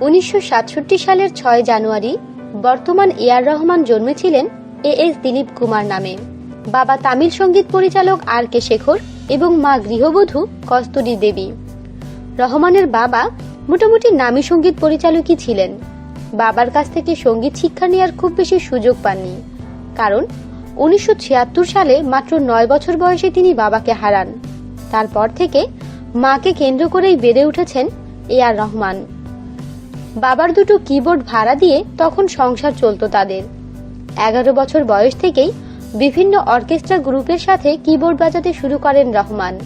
উনিশশো সাতষট্টি সালের ছয় জানুয়ারি বর্তমান এয়ার রহমান জন্মেছিলেন এ এস দিলীপ কুমার নামে। বাবা তামিল সংগীত পরিচালক আর কে শেখর এবং মা গৃহবধূ কস্তুরী দেবী। রহমানের বাবা মোটামুটি নামী সংগীত পরিচালকই ছিলেন। বাবার কাছ থেকে সংগীত শিক্ষা নেওয়ার খুব বেশি সুযোগ পাননি। কারণ উনিশশো ছিয়াত্তর সালে মাত্র নয় বছর বয়সে তিনি বাবাকে হারান। তারপর থেকে মাকে কেন্দ্র করেই বেড়ে উঠেছেন এ আর রহমান। বাবার দুটো কিবোর্ড ভাড়া দিয়ে তখন সংসার চলতো তাদের। এগারো বছর বয়স থেকেই বিভিন্ন অর্কেস্ট্রা গ্রুপের সাথে কিবোর্ড বাজাতে শুরু করেন রহমান।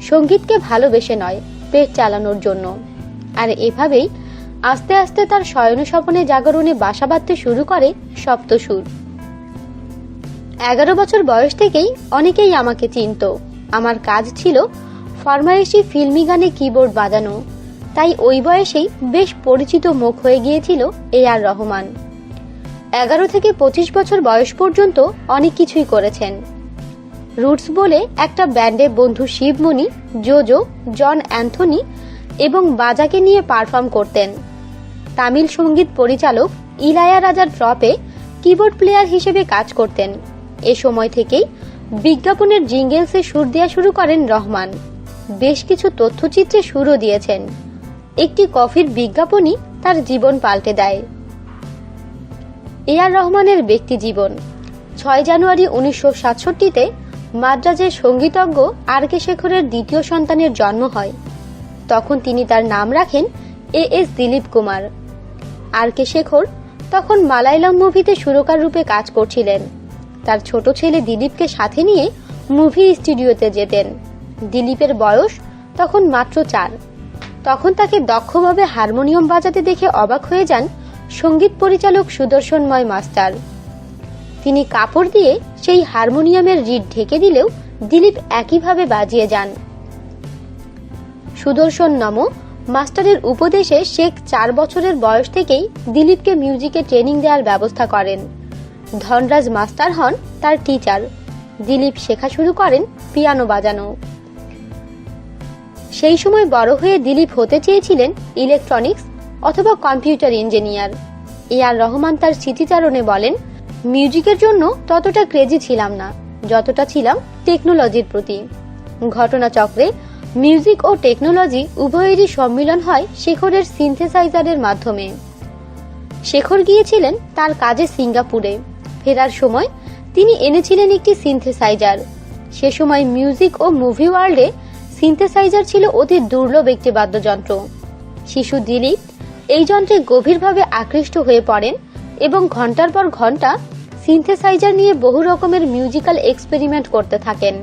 সঙ্গীতকে ভালোবেসে নয়, পেট চালানোর জন্য। আর এভাবেই আস্তে আস্তে তার শয়ন স্বপনে জাগরণে বাসা বাঁধতে শুরু করে সপ্তসুর। এগারো বছর বয়স থেকেই অনেকেই আমাকে চিনত। আমার কাজ ছিল ফরমায়েশি ফিল্মি গানে কিবোর্ড বাজানো, তাই ওই বয়সেই বেশ পরিচিত মুখ হয়ে গিয়েছিল এ আর রহমান। এগারো থেকে পঁচিশ বছর বয়স পর্যন্ত অনেক কিছুই করেছেন। রুটস বলে একটা ব্যান্ডে বন্ধু শিবমণি, জোজো, জন অ্যান্থনি এবং বাজাকে নিয়ে পারফর্ম করতেন। তামিল সংগীত পরিচালক ইলায়া রাজার ট্রপে কিবোর্ড প্লেয়ার হিসেবে কাজ করতেন। এ সময় থেকেই বিজ্ঞাপনের জিঙ্গেলসে সুর দেওয়া শুরু করেন রহমান। বেশ কিছু তথ্যচিত্রে সুরও দিয়েছেন। একটি কফির বিজ্ঞাপনই তার জীবন পাল্টে দেয়। এ আর রহমানের ব্যক্তি জীবন। ছয় জানুয়ারি উনিশশো সাতষট্টিতে মাদ্রাজের সঙ্গীতজ্ঞ আর কে শেখরের দ্বিতীয় সন্তানের জন্ম হয়। তখন তিনি তার নাম রাখেন A S Dilip Kumar. R K Shekhar তখন মালায়ালাম মুভিতে সুরকার রূপে কাজ করছিলেন। তার ছোট ছেলে দিলীপকে সাথে নিয়ে মুভি স্টুডিওতে যেতেন। দিলীপের বয়স তখন মাত্র চার। তখন তাকে দক্ষভাবে হারমোনিয়াম বাজাতে দেখে অবাক হয়ে যান সংগীত পরিচালক সুদর্শনময় মাস্টার। তিনি কাপড় দিয়ে সেই হারমোনিয়ামের রিড ঢেকে দিলেও দিলীপ একইভাবে বাজিয়ে যান। সুদর্শন নম মাস্টারের উপদেশে শেখ চার বছরের বয়স থেকেই দিলীপকে মিউজিকে ট্রেনিং দেওয়ার ব্যবস্থা করেন। ধনরাজ মাস্টার হন তার টিচার দিলীপ শেখা শুরু করেন পিয়ানো বাজানো। সেই সময় বড় হয়ে দিলীপ হতে চেয়েছিলেন ইলেকট্রনিক্স অথবা computer engineer A R Rahman তার স্মৃতিচারণে বলেন মিউজিকের জন্য ততটা ক্রেজি ছিলাম না, যতটা ছিলাম টেকনোলজির প্রতি। ঘটনাচক্রে মিউজিক ও টেকনোলজি উভয়েরই সম্মিলন হয় শেখরের সিনথেসাইজারের মাধ্যমে। শেখর গিয়েছিলেন তার কাজে সিঙ্গাপুরে। ফেরার সময় তিনি এনেছিলেন একটি সিনথেসাইজার সে সময় মিউজিক ও মুভি ওয়ার্ল্ডে সিনথেসাইজার ছিল অতি দুর্লভ একটি বাদ্যযন্ত্র। শিশু দিলীপ এই যন্ত্রে গভীরভাবে আকৃষ্ট হয়ে পড়েন এবং ঘণ্টার পর ঘণ্টা সিনথেসাইজার নিয়ে বহু রকমের মিউজিক্যাল এক্সপেরিমেন্ট করতে থাকেন।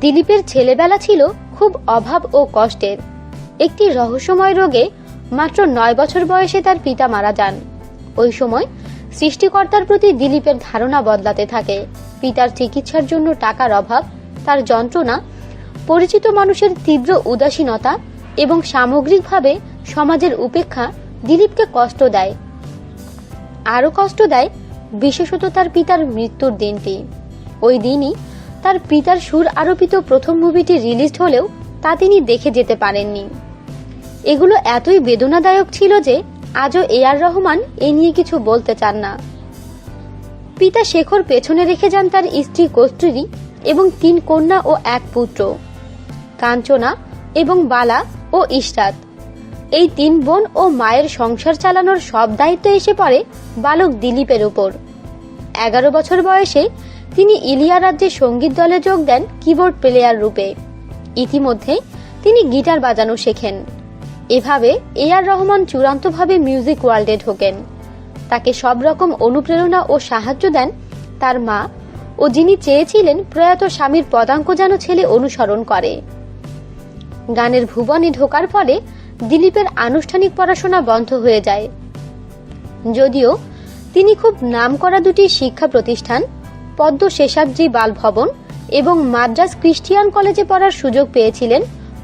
দিলীপের ছেলেবেলা ছিল খুব অভাব ও কষ্টের একটি রহস্যময় রোগে মাত্র নয় বছর বয়সে তার পিতা মারা যান। ওই সময় সৃষ্টিকর্তার প্রতি দিলীপের ধারণা বদলাতে থাকে। পিতার চিকিৎসার জন্য টাকার অভাব, তার যন্ত্রণা পরিচিত মানুষের তীব্র উদাসীনতা এবং সামগ্রিকভাবে সমাজের উপেক্ষা দিলীপকে কষ্ট দেয়। আরও কষ্ট দেয় বিশেষত তার পিতার মৃত্যুর দিনটি। ওই দিনই তার পিতার সুর আরোপিত প্রথম মুভিটি রিলিজ হলেও তা তিনি দেখে যেতে পারেননি। এগুলো এতই বেদনাদায়ক ছিল যে আজও এ আর রহমান এ নিয়ে কিছু বলতে চান না। পিতা শেখর পেছনে রেখে যান তার স্ত্রী কস্তুরী এবং তিন কন্যা ও এক পুত্র। কাঞ্চনা এবং বালা ও ইশরাত। এই তিন বোন ও মায়ের সংসার চালানোর সব দায়িত্ব এসে পড়ে বালক দিলীপের উপর। এগারো বছর বয়সে তিনি ইলিয়া রাজ্যে সংগীত দলে যোগ দেন কিবোর্ড প্লেয়ার রূপে। ইতিমধ্যে তিনি গিটার বাজানো শেখেন। এভাবে এ আর রহমান চূড়ান্তভাবে মিউজিক ওয়ার্ল্ডে ঢোকেন। তাকে সব রকম অনুপ্রেরণা ও সাহায্য দেন তার মা ও যিনি চেয়েছিলেন প্রয়াত স্বামীর পদাঙ্ক যেন ছেলে অনুসরণ করে। গানের ভুবনে ঢোকার ফলে দিলীপের আনুষ্ঠানিক পড়াশোনা বন্ধ হয়ে যায়। যদিও তিনি খুব নামকরা দুটি শিক্ষা প্রতিষ্ঠান পদ্ম শেষাবজি বাল ভবন এবং মাদ্রাস ক্রিস্টিয়ান কলেজে পড়ার সুযোগ পেয়েছিলেন,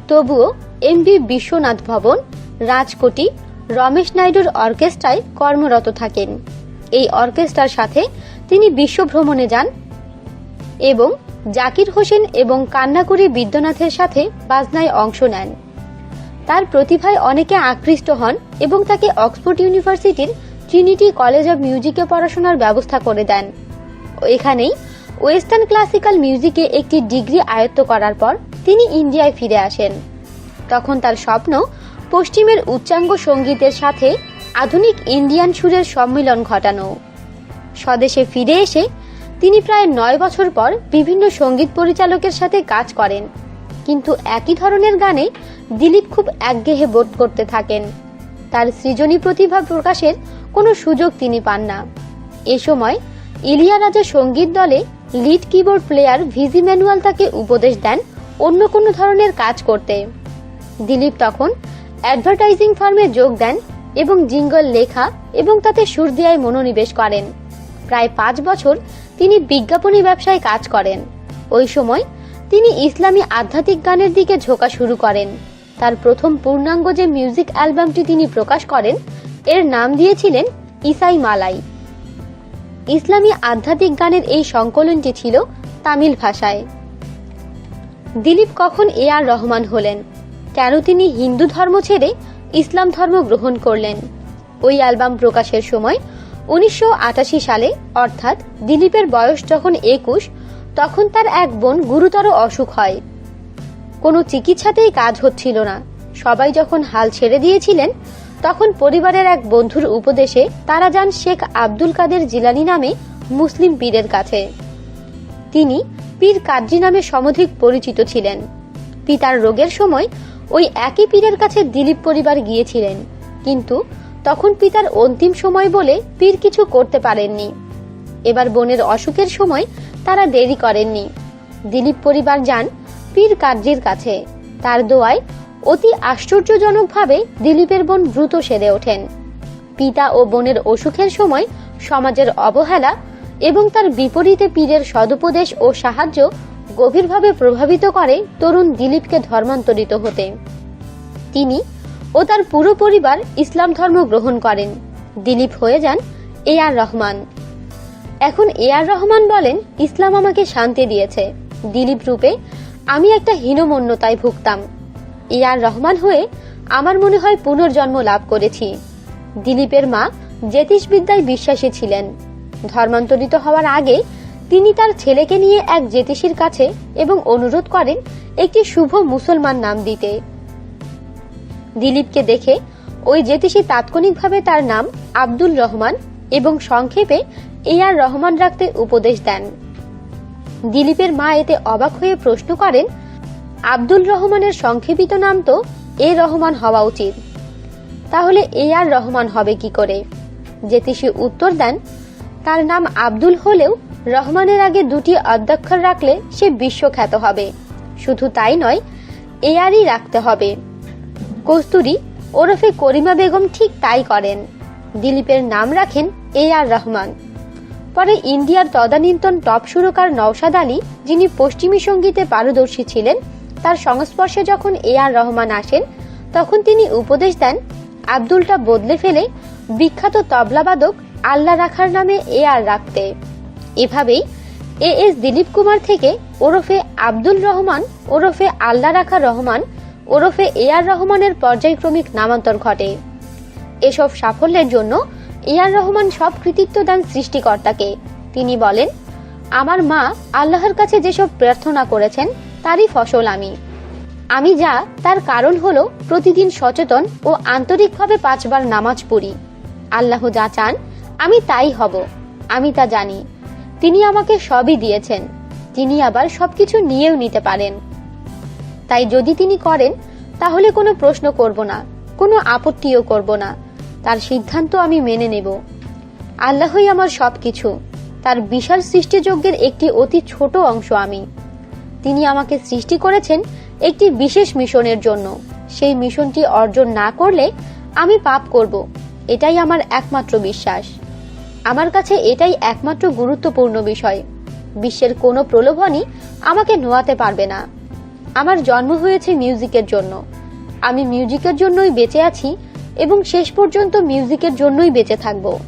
তবুও এম বি বিশ্বনাথ ভবন, রাজকোটি, রমেশ নাইডুর অর্কেস্ট্রায় কর্মরত থাকেন। এই অর্কেস্ট্রার সাথে তিনি বিশ্ব ভ্রমণে যান এবং জাকির হোসেন এবং কান্নাকুড়ি বিদ্যনাথের সাথে বাজনায় অংশ নেন। তার প্রতিভায় অনেকে আকৃষ্ট হন এবং তাকে অক্সফোর্ড ইউনিভার্সিটির ট্রিনিটি কলেজ অব মিউজিকে পড়াশোনার ব্যবস্থা করে দেন। এখানেই ওয়েস্টার্ন ক্লাসিক্যাল মিউজিকে একটি ডিগ্রি আয়ত্ত করার পর তিনি ইন্ডিয়ায় ফিরে আসেন। তখন তার স্বপ্ন পশ্চিমের উচ্চাঙ্গ সঙ্গীতের সাথে আধুনিক ইন্ডিয়ান সুরের সম্মিলন ঘটানো। স্বদেশে ফিরে এসে তিনি প্রায় নয় বছর পর বিভিন্ন সংগীত পরিচালকের সাথে কাজ করেন। কিন্তু একই ধরনের গানে দিলীপ খুব একগেহে বোধ করতে থাকেন। তার সৃজনী প্রতিভা প্রকাশের কোনো সুযোগ তিনি পান না। এ সময় ইলিয়া রাজা সংগীত দলে lead keyboard player VG Manuel তাকে উপদেশ দেন অন্য কোনো ধরনের কাজ করতে। দিলীপ তখন অ্যাডভার্টাইজিং ফার্মে যোগ দেন এবং জিঙ্গল লেখা এবং তাতে সুর দেওয়ায় মনোনিবেশ করেন। প্রায় পাঁচ বছর তিনি বিজ্ঞাপনী ব্যবসায় কাজ করেন। ওই সময় তিনি ইসলামী আধ্যাত্মিক গানের দিকে ঝোঁকা শুরু করেন। তার প্রথম পূর্ণাঙ্গ যে মিউজিক অ্যালবামটি তিনি প্রকাশ করেন, এর নাম দিয়েছিলেন ইসাই মালাই। ইসলামী আধ্যাত্মিক গানের এই সংকলনটি ছিল তামিল ভাষায়। দিলীপ কখন এ আর রহমান হলেন? কেন তিনি হিন্দু ধর্ম ছেড়ে ইসলাম ধর্ম গ্রহণ করলেন? ওই অ্যালবাম প্রকাশের সময় উনিশশো আটাশি সালে, অর্থাৎ দিলীপের বয়স যখন একুশ, তখন তার এক বোন গুরুতর অসুখ হয়। কোনো চিকিৎসাতেই কাজ হচ্ছিল না। সবাই যখন হাল ছেড়ে দিয়েছিলেন, তখন পরিবারের এক বন্ধুর উপদেশে তারা যান শেখ আব্দুল কাদের জিলানি নামে মুসলিম পীরের কাছে। তিনি পীর কাদ্রি নামে সমধিক পরিচিত ছিলেন। পিতার রোগের সময় ওই একই পীরের কাছে দিলীপ পরিবার গিয়েছিলেন। কিন্তু তখন পিতার অন্তিম সময় বলে পীর কিছু করতে পারেননি। এবার বোনের অসুখের সময় তারা দেরি করেননি। দিলীপ পরিবার যান পীর কার্যের কাছে। তার দোয়ায় অতি আশ্চর্যজনকভাবে দিলীপের বোন দ্রুত সেরে ওঠেন। পিতা ও বোনের অসুখের সময় সমাজের অবহেলা এবং তার বিপরীতে পীরের সদুপদেশ ও সাহায্য গভীরভাবে প্রভাবিত করে তরুণ দিলীপকে ধর্মান্তরিত হতে। তিনি ও তার পুরো পরিবার ইসলাম ধর্ম গ্রহণ করেন। দিলীপ হয়ে যান এ আর রহমান। এখন এ আর রহমান বলেন, ইসলাম আমাকে শান্তি দিয়েছে। দিলীপ রূপে আমি একটা হীনমন্যতায় ভুগতাম। এ আর রহমান হয়ে আমার মনে হয় পুনর্জন্ম লাভ করেছি। দিলীপের মা জ্যোতিষবিদ্যায় বিশ্বাসী ছিলেন। ধর্মান্তরিত হওয়ার আগে তিনি তার ছেলেকে নিয়ে এক জ্যোতিষীর কাছে এবং অনুরোধ করেন একটি শুভ মুসলমান নাম দিতে। দিলীপকে দেখে ওই জ্যোতিষী তাৎক্ষণিকভাবে তার নাম আব্দুল রহমান এবং সংক্ষেপে এ আর রহমান রাখতে উপদেশ দেন। দিলীপের মা এতে অবাক হয়ে প্রশ্ন করেন, আব্দুল রহমানের সংক্ষেপিত নাম তো এ রহমান হওয়া উচিত। তাহলে এ আর রহমান হবে কি করে? জ্যোতিষী উত্তর দেন, তার নাম আব্দুল হলেও রহমানের আগে দুটি অধ্যক্ষর রাখলে সে বিশ্বখ্যাত হবে। শুধু তাই নয়, এ আরই রাখতে হবে। কস্তুরী ওরফে করিমা বেগম ঠিক তাই করেন। দিলীপের নাম রাখেন এ আর রহমান। পরে ইন্ডিয়ার তদানীন্তন টপ সুরকার নওশাদ আলী, যিনি পশ্চিমী সঙ্গীতে পারদর্শী ছিলেন, তার সংস্পর্শে যখন এ আর রহমান আসেন, তখন তিনি উপদেশ দেন, আব্দুলটা বদলে ফেলে বিখ্যাত তবলাবাদক আল্লাহ রাখার নামে এ আর রাখতে। এভাবেই এ এস দিলীপ কুমার থেকে ওরফে আব্দুল রহমান, ওরফে আল্লাহ রাখা রহমান ওরফে এ আর রহমানের পর্যায়ক্রমিক নামান্তর ঘটে। এসব সাফল্যের জন্য এ আর রহমান সব কৃতিত্ব দেন সৃষ্টিকর্তাকে। তিনি বলেন, আমার মা আল্লাহর কাছে যেসব প্রার্থনা করেছেন, তারই ফসল আমি। আমি যা, তার কারণ হলো প্রতিদিন সচেতন ও আন্তরিকভাবে পাঁচবার নামাজ পড়ি। আল্লাহ যা চান, আমি তাই হব। আমি তা জানি। তিনি আমাকে সবই দিয়েছেন। তিনি আবার সবকিছু নিয়েও নিতে পারেন। তাই যদি তিনি করেন, তাহলে কোনো প্রশ্ন করব না, কোনো আপত্তিও করব না। তার সিদ্ধান্ত আমি মেনে নেব। আল্লাহই আমার সবকিছু। তার বিশাল সৃষ্টিযজ্ঞের একটি অতি ছোট অংশ আমি। তিনি আমাকে সৃষ্টি করেছেন একটি বিশেষ মিশনের জন্য। সেই মিশনটি অর্জন না করলে আমি পাপ করব। এটাই আমার একমাত্র বিশ্বাস। আমার কাছে এটাই একমাত্র গুরুত্বপূর্ণ বিষয়। বিশ্বের কোনো প্রলোভনই আমাকে নোয়াতে পারবে না। আমার জন্ম হয়েছে মিউজিকের জন্য। আমি মিউজিকের জন্যই বেঁচে আছি এবং শেষ পর্যন্ত মিউজিকের জন্যই বেঁচে থাকব।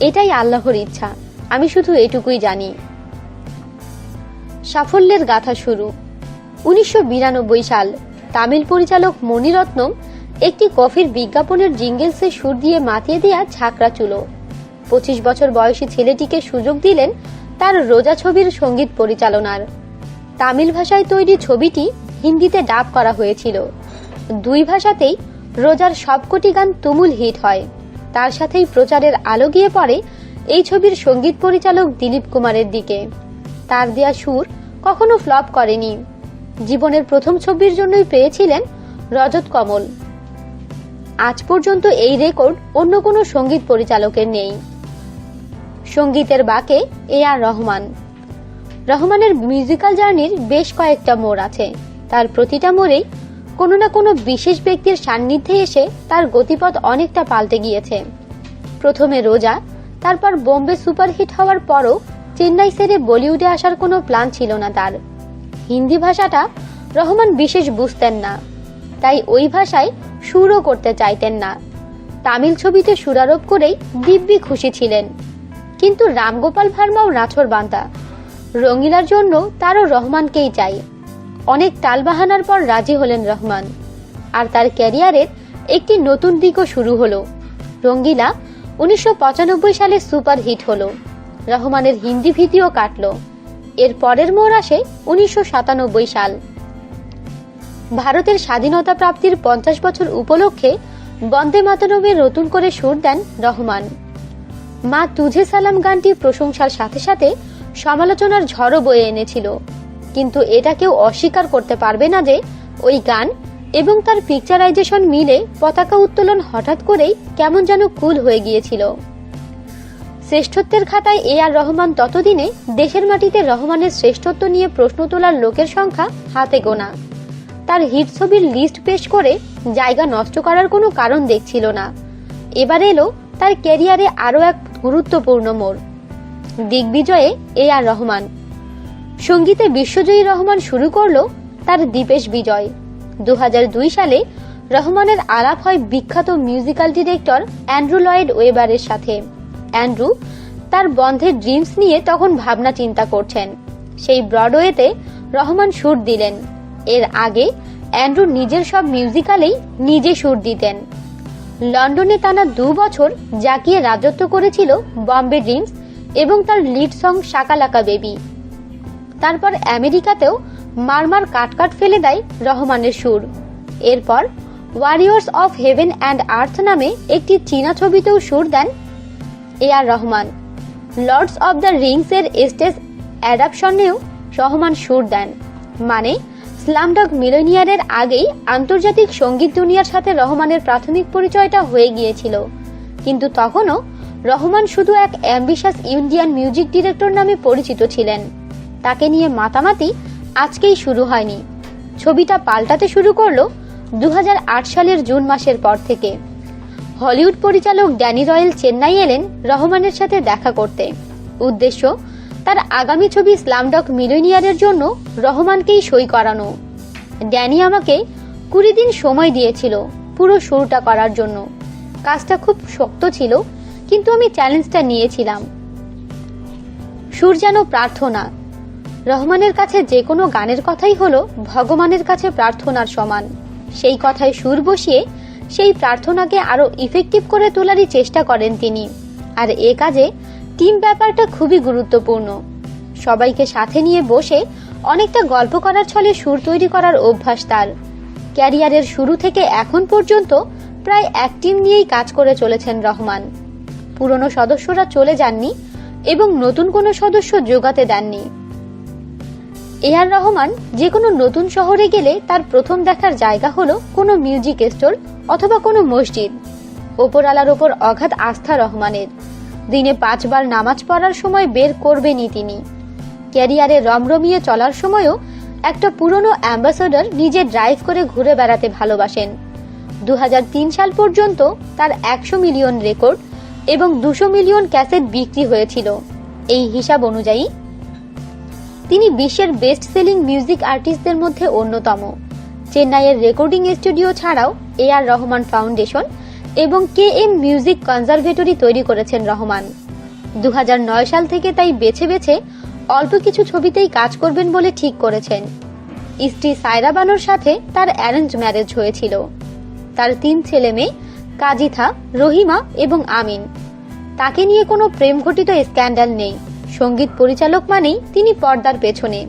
এটাই আল্লাহর ইচ্ছা। আমি শুধু এটুকুই জানি। সাফল্যের গাথা শুরু। উনিশশো বিরানব্বই সাল তামিল পরিচালক মণিরত্নম একটি কফির বিজ্ঞাপনের জিঙ্গেলসে সুর দিয়ে মাতিয়ে দেয়া ছাকরা চুলো। পঁচিশ বছর বয়সী ছেলেটিকে সুযোগ দিলেন তার রোজা ছবির সংগীত পরিচালনার। তামিল ভাষায় তৈরি ছবিটি হিন্দিতে ডাব করা হয়েছিল। দুই ভাষাতেই রোজার সবকটি গান তুমুল হিট হয়। তার সাথেই প্রচারের আলো গিয়ে পড়ে এই ছবির সংগীত পরিচালক দিলীপ কুমারের দিকে। তার দেয়া সুর কখনো ফ্লপ করেনি। জীবনের প্রথম ছবির জন্যই পেয়েছিলেন রজত কমল। আজ পর্যন্ত এই রেকর্ড অন্য কোনো সংগীত পরিচালকের নেই। সঙ্গীতের বাকে এ আর রহমান। রহমানের মিউজিক্যাল জার্নির বেশ কয়েকটা মোড় আছে। তার প্রতিটা মোড়েই কোনো না কোনো বিশেষ ব্যক্তির সান্নিধ্যে এসে তার গতিপথ অনেকটা পাল্টে গিয়েছে। প্রথমে রোজা, তারপর বোম্বে সুপারহিট হওয়ার পরও চেন্নাই সেরে বলিউডে আসার কোনো প্ল্যান ছিল না তার। হিন্দি ভাষাটা রহমান বিশেষ বুঝতেন না, তাই ওই ভাষায় সুরও করতে চাইতেন না। তামিল ছবিতে সুরারোপ করেই দিব্যি খুশি ছিলেন। কিন্তু রামগোপাল ভার্মাও নাছর বান্দা রঙিলার জন্য তারও রহমানকেই চাই। অনেক টালবাহানার পর রাজি হলেন রহমান। আর তার ক্যারিয়ারের একটি নতুন দিকও শুরু হলো। রঙ্গিলা উনিশশো পঁচানব্বই সালে সুপার হিট হলো। রহমানের হিন্দি ভীতিও কাটল। এর পরের মোড় আসে উনিশশো সাতানব্বই সাল। ভারতের স্বাধীনতা প্রাপ্তির পঞ্চাশ বছর উপলক্ষে বন্দে মাতরমের নতুন করে সুর দেন রহমান। মা তুঝে সালাম গানটি প্রশংসার সাথে সাথে সমালোচনার ঝড়ও বয়ে এনেছিল। কিন্তু এটা কেউ অস্বীকার করতে পারবে না যে, ওই গান এবং তার পিকচারাইজেশন মিলে পতাকা উত্তোলন হঠাৎ করেই কেমন যেন কুল হয়ে গিয়েছিল। শ্রেষ্ঠত্বের খাতায় এ আর রহমান ততদিনে দেশের মাটিতে রহমানের শ্রেষ্ঠত্ব নিয়ে প্রশ্ন তোলার লোকের সংখ্যা হাতে গোনা। তার হিট ছবির লিস্ট পেশ করে জায়গা নষ্ট করার কোনো কারণ দেখছিল না। এবার এলো তার ক্যারিয়ারে আরও এক গুরুত্বপূর্ণ মোড়। দিগ্বিজয়ে এ আর রহমান। সঙ্গীতে বিশ্বজয়ী রহমান শুরু করল তার দীপেশ বিজয়। দু হাজার দুই সালে রহমানের আলাপ হয় বিখ্যাত মিউজিক্যাল ডিরেক্টর অ্যান্ড্রু লয়েড ওয়েবারের সাথে। অ্যান্ড্রু তার বন্ধের ড্রিমস নিয়ে তখন ভাবনা চিন্তা করছেন। সেই ব্রডওয়েতে রহমান সুর দিলেন। এর আগে অ্যান্ড্রু নিজের সব মিউজিক্যালেই নিজে সুর দিতেন। লন্ডনে টানা দু বছর জাকিয়ে রাজত্ব করেছিল বম্বে ড্রিমস এবং তার লিড সং শাকালাকা বেবি। তারপর আমেরিকাতেও মারমার কাটকাট ফেলে দেয় রহমানের সুর। এরপর Warriors of Heaven and Earth নামে একটি চীনা ছবিতেও সুর দেন A R Rahman. Lords of the Rings এর স্টেজ অ্যাডাপশনেও রহমান সুর দেন। মানে স্লামডগ মিলেনিয়ারের আগেই আন্তর্জাতিক সংগীত দুনিয়ার সাথে রহমানের প্রাথমিক পরিচয়টা হয়ে গিয়েছিল। কিন্তু তখনও রহমান শুধু এক অ্যাম্বিশাস ইন্ডিয়ান মিউজিক ডিরেক্টর নামে পরিচিত ছিলেন। তাকে নিয়ে মাতামাতি আজকেই শুরু হয়নি। ছবিটা পাল্টাতে শুরু করল দু হাজার আট সালের জুন মাসের পর থেকে। হলিউড পরিচালক ড্যানি রয়েল চেন্নাই এলেন রহমানের সাথে দেখা করতে। উদ্দেশ্য, তার আগামী ছবি স্লামডক মিলেনিয়ারের জন্য রহমানকেই সই করানো। ড্যানি আমাকে কুড়ি দিন সময় দিয়েছিল পুরো শুরুটা করার জন্য। কাজটা খুব শক্ত ছিল কিন্তু আমি চ্যালেঞ্জটা নিয়েছিলাম। সুর যেন প্রার্থনা। রহমানের কাছে যে কোনো গানের কথাই হলো ভগবানের কাছে প্রার্থনার সমান। সেই কথায় সুর বসিয়ে সেই প্রার্থনাকে আরও ইফেক্টিভ করে তোলারই চেষ্টা করেন তিনি। আর এ কাজে টিম ব্যাপারটা খুবই গুরুত্বপূর্ণ। সবাইকে সাথে নিয়ে বসে অনেকটা গল্প করার ছলে সুর তৈরি করার অভ্যাস তার। ক্যারিয়ারের শুরু থেকে এখন পর্যন্ত প্রায় এক টিম নিয়েই কাজ করে চলেছেন রহমান। পুরনো সদস্যরা চলে যাননি এবং নতুন কোনো সদস্য যোগাতে দেননি। এ আর রহমান যে কোনো নতুন শহরে গেলে তার প্রথম দেখার জায়গা হলো কোনো মিউজিক স্টোর অথবা কোনো মসজিদ। ওপরালার ওপর অগাধ আস্থা রহমানের। দিনে পাঁচবার নামাজ পড়ার সময় বের করবেনই তিনি। ক্যারিয়ারে রমরমিয়ে চলার সময়ও একটা পুরনো অ্যাম্বাসেডর নিজে ড্রাইভ করে ঘুরে বেড়াতে ভালোবাসেন। দু হাজার তিন সাল পর্যন্ত তার একশো মিলিয়ন রেকর্ড এবং দুশো মিলিয়ন ক্যাসেট বিক্রি হয়েছিল। এই হিসাব অনুযায়ী, তিনি বিশ্বের বেস্ট সেলিং মিউজিক আর্টিস্টদের মধ্যে অন্যতম। চেন্নাইয়ের রেকর্ডিং স্টুডিও ছাড়াও এ আর রহমান ফাউন্ডেশন এবং কে এম মিউজিক কনজারভেটরি তৈরি করেছেন রহমান। দু হাজার নয় সাল থেকে তাই বেছে বেছে অল্প কিছু ছবিতেই কাজ করবেন বলে ঠিক করেছেন। স্ত্রী সায়রা বানুর সাথে তার অ্যারেঞ্জ ম্যারেজ হয়েছিল। তার তিন ছেলে মেয়ে কাজিথা রহিমা এবং আমিন। তাকে নিয়ে কোনো প্রেম ঘটিত স্ক্যান্ডাল নেই। সংগীত পরিচালক মানেই তিনি পর্দার পেছনে।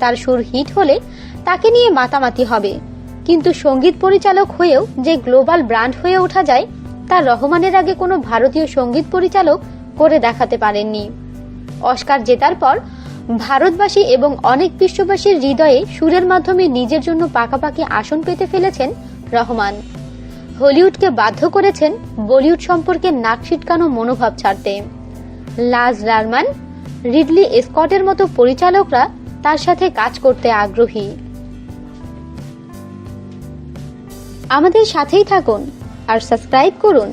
তার সুর হিট হলে তাকে নিয়ে মাতামাতি হবে। কিন্তু সংগীত পরিচালক হয়েও যে গ্লোবাল ব্র্যান্ড হয়ে ওঠা যায়, তা রহমানের আগে কোনো ভারতীয় সংগীত পরিচালক করে দেখাতে পারেননি। অস্কার জেতার পর ভারতবাসী এবং অনেক বিশ্ববাসীর হৃদয়ে সুরের মাধ্যমে নিজের জন্য পাকাপাকি আসন পেতে ফেলেছেন রহমান। হলিউডকে বাধ্য করেছেন বলিউড সম্পর্কে নাক ছিটকানো মনোভাব ছাড়তে। লাজ রারমান রিডলি স্কটের মতো পরিচালকরা তার সাথে কাজ করতে আগ্রহী। আমাদের সাথেই থাকুন আর সাবস্ক্রাইব করুন